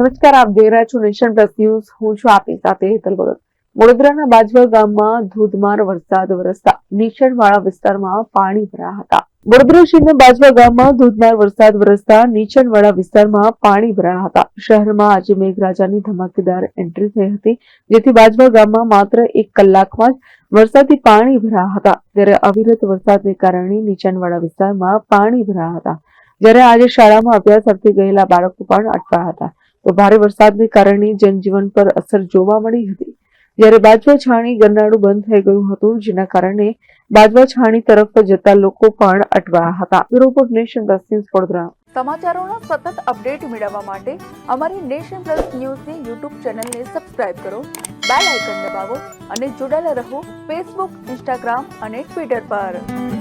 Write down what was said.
નમસ્કાર, આપ જોઈ રહ્યા છો નેશન પ્લસ ન્યૂઝ. હું છું આપની સાથે હેતલ ભગત. વડોદરાના બાજવા ગામમાં ધોધમાર વરસાદ વરસતા નીચાણવાળા વિસ્તારમાં પાણી ભરાયા હતા. વડોદરા શહેરના બાજવા ગામમાં ધોધમાર વરસાદ વરસતા નીચાણવાળા વિસ્તારમાં પાણી ભરાયા હતા. શહેરમાં આજે મેઘરાજાની ધમાકેદાર એન્ટ્રી થઈ હતી, જેથી બાજવા ગામમાં માત્ર એક કલાકમાં જ વરસાદથી પાણી ભરાયા હતા. ત્યારે અવિરત વરસાદને કારણે નીચાણવાળા વિસ્તારમાં પાણી ભરાયા હતા. જ્યારે આજે શાળામાં અભ્યાસ અર્થે ગયેલા બાળકો પણ અટવાયા હતા. તો ભારે વરસાદને કારણે જનજીવન પર અસર જોવા મળી હતી. જ્યારે બાજવા છાણી ગરનાળું બંધ થઈ ગયું હતું, જેના કારણે બાજવા છાણી તરફ જતા લોકો પણ અટવાયા હતા. Report Nation Plus News Vadodara. સમાચારોના સતત અપડેટ મેળવવા માટે અમારી નેશન પ્લસ ન્યૂઝની યુટ્યુબ ચેનલને સબસ્ક્રાઇબ કરો, બેલ આઇકન દબાવો અને જોડાયેલા રહો ફેસબુક, ઇન્સ્ટાગ્રામ અને ટ્વિટર પર.